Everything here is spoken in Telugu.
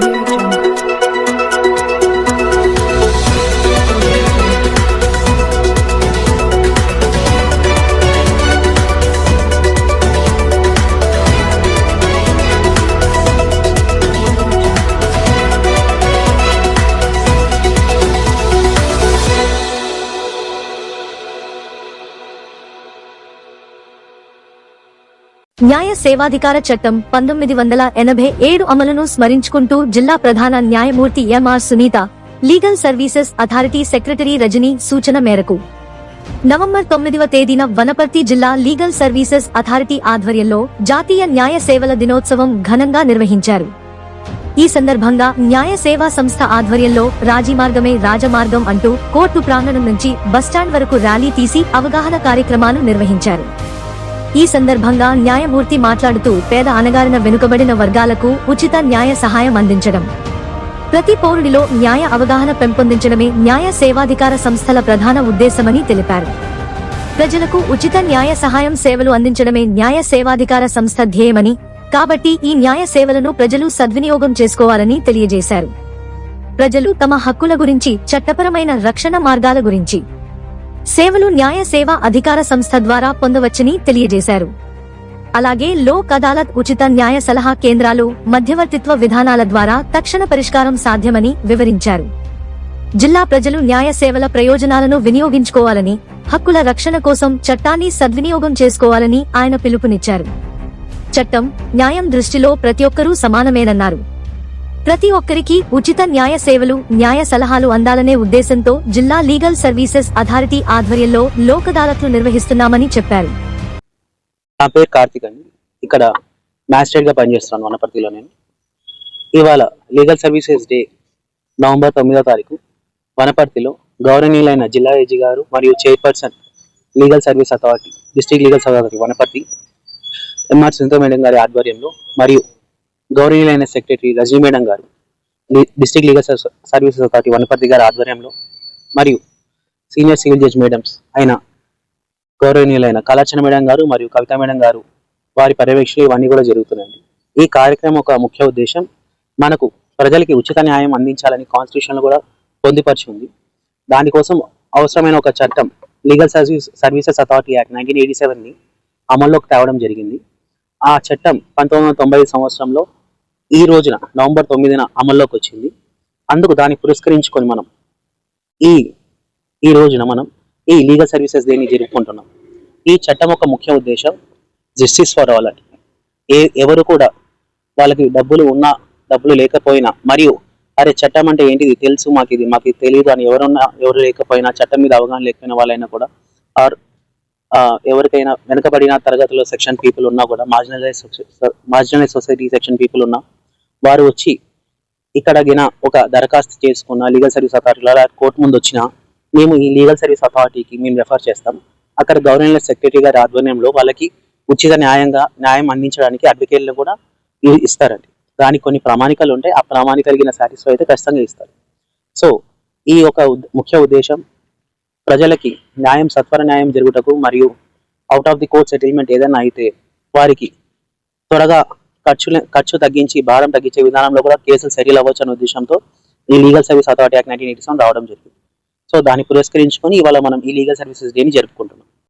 morning. న్యాయ సేవాధికార చట్టం పంతొమ్మిది వందల ఎనభై ఏడు అమలును స్మరించుకుంటూ జిల్లా ప్రధాన న్యాయమూర్తి MR Sunitha legal services authority secretary Rajani సూచన మేరకు. నవంబర్ తొమ్మిదవ తేదీన వనపర్తి జిల్లా లీగల్ సర్వీసెస్ అథారిటీ ఆధ్వర్యంలో జాతీయ న్యాయ సేవల దినోత్సవం ఘనంగా నిర్వహించారు. ఈ సందర్భంగా న్యాయ సేవా సంస్థ ఆధ్వర్యంలో రాజీమార్గమే రాజమార్గం అంటూ కోర్టు ప్రాంగణం నుంచి బస్టాండ్ వరకు ర్యాలీ తీసి అవగాహన కార్యక్రమాలు నిర్వహించారు. ఈ సందర్భంగా న్యాయమూర్తి మాట్లాడుతూ పేద అనగారిన వెనుకబడిన వర్గాలకు ఉచిత న్యాయ సహాయం అందించడం. ప్రతి పౌరుడిలో న్యాయ అవగాహన పెంపొందించడమే న్యాయ సేవాధికార సంస్థల ప్రధాన ఉద్దేశమని తెలిపారు. ప్రజలకు ఉచిత న్యాయ సహాయం సేవలు అందించడమే న్యాయ సేవాధికార సంస్థ ధ్యేయమని కాబట్టి ఈ న్యాయ సేవలను ప్రజలు సద్వినియోగం చేసుకోవాలని తెలియజేశారు. ప్రజలు తమ హక్కుల గురించి చట్టపరమైన రక్షణ మార్గాల గురించి సేవలు న్యాయ సేవా అధికార సంస్థ ద్వారా పొందవచ్చని తెలియజేశారు. అలాగే లోక్ అదాలత్ ఉచిత న్యాయ సలహా కేంద్రాలు మధ్యవర్తిత్వ విధానాల ద్వారా తక్షణ పరిష్కారం సాధ్యమని వివరించారు. జిల్లా ప్రజలు న్యాయ సేవల ప్రయోజనాలను వినియోగించుకోవాలని హక్కుల రక్షణ కోసం చట్టాన్ని సద్వినియోగం చేసుకోవాలని ఆయన పిలుపునిచ్చారు. చట్టం న్యాయం దృష్టిలో ప్రతి ఒక్కరూ సమానమేనన్నారు. ప్రతి ఒక్కరికి ఉచిత న్యాయ సేవలు న్యాయ సలహాలు అందాలనే ఉద్దేశంతో జిల్లా లీగల్ సర్వీసెస్ అథారిటీ ఆధ్వర్యంలో లోక్ అదాలత్లు నిర్వహిస్తున్నామని చెప్పారు. నా పేరు కార్తిక్ అండి. ఇక్కడ మ్యాజిస్ట్రేట్గా పనిచేస్తున్నాను వనపర్తిలో నేను. ఇవాళ లీగల్ సర్వీసెస్ డే నవంబర్ తొమ్మిదో తారీఖు. వనపర్తిలో గౌరవనీయులైన జిల్లా ఏజీ గారు మరియు chairperson legal service authority district legal authority Wanaparthy. MR Sunitha madam గారి ఆధ్వర్యంలో మరియు గౌరవీయులైన సెక్రటరీ రజనీ మేడం గారు district legal services authority Wanaparthy గారి ఆధ్వర్యంలో మరియు సీనియర్ సివిల్ జడ్జ్ మేడమ్స్ అయిన గౌరవనీయులైన కళాచన మేడం గారు మరియు కవిత మేడం గారు వారి పర్యవేక్షణ ఇవన్నీ కూడా జరుగుతున్నాయండి. ఈ కార్యక్రమం ఒక ముఖ్య ఉద్దేశం మనకు ప్రజలకి ఉచిత న్యాయం అందించాలని కాన్స్టిట్యూషన్ కూడా పొందుపరిచి ఉంది దానికోసం అవసరమైన ఒక చట్టం legal service services authority act nineteen eighty సెవెన్ని అమల్లోకి తేవడం జరిగింది. ఆ చట్టం పంతొమ్మిది వందల తొంభై సంవత్సరంలో ఈ రోజున నవంబర్ తొమ్మిదిన అమల్లోకి వచ్చింది. అందుకు దాన్ని పురస్కరించుకొని మనం ఈ ఈ రోజున మనం ఈ లీగల్ సర్వీసెస్ దేన్ని జరుపుకుంటున్నాం. ఈ చట్టం ఒక ముఖ్య ఉద్దేశం జస్టిస్ ఫర్ ఆల్ అని ఏ ఎవరు కూడా వాళ్ళకి డబ్బులు ఉన్నా డబ్బులు లేకపోయినా మరియు అరే చట్టం అంటే ఏంటిది తెలుసు మాకు ఇది మాకు తెలియదు అని ఎవరున్నా ఎవరు లేకపోయినా చట్టం మీద అవగాహన లేకపోయిన వాళ్ళైనా కూడా ఆర్ ఎవరికైనా వెనకబడిన తరగతిలో సెక్షన్ పీపుల్ ఉన్నా కూడా marginalise marginalise society section people ఉన్నా వారు వచ్చి ఇక్కడ ఒక దరఖాస్తు చేసుకున్న లీగల్ సర్వీస్ అథారిటీలో కోర్టు ముందు వచ్చిన మేము ఈ లీగల్ సర్వీస్ అథారిటీకి మేము రెఫర్ చేస్తాం. అక్కడ గవర్నమెంట్ సెక్రటరీ గారి ఆధ్వర్యంలో వాళ్ళకి ఉచిత న్యాయంగా న్యాయం అందించడానికి అడ్వకేట్లు కూడా ఇస్తారండి. దానికి కొన్ని ప్రామాణికాలు ఉంటాయి ఆ ప్రామాణిక కలిగిన సాటిస్ఫై అయితే ఖచ్చితంగా ఇస్తారు. సో ఈ ఒక ముఖ్య ఉద్దేశం ప్రజలకి న్యాయం సత్వర న్యాయం జరుగుటకు మరియు out of the court settlement ఏదైనా అయితే వారికి త్వరగా ఖర్చు ఖర్చు తగ్గించి భారం తగ్గించే విధానంలో కూడా కేసులు సెటిల్ అవ్వచ్చు అనే ఉద్దేశంతో ఈ legal service authority act nineteen eighty seven రావడం జరిగింది. సో దాన్ని పురస్కరించుకొని ఇవాళ మనం ఈ లీగల్ సర్వీసెస్ డేని జరుపుకుంటున్నాం.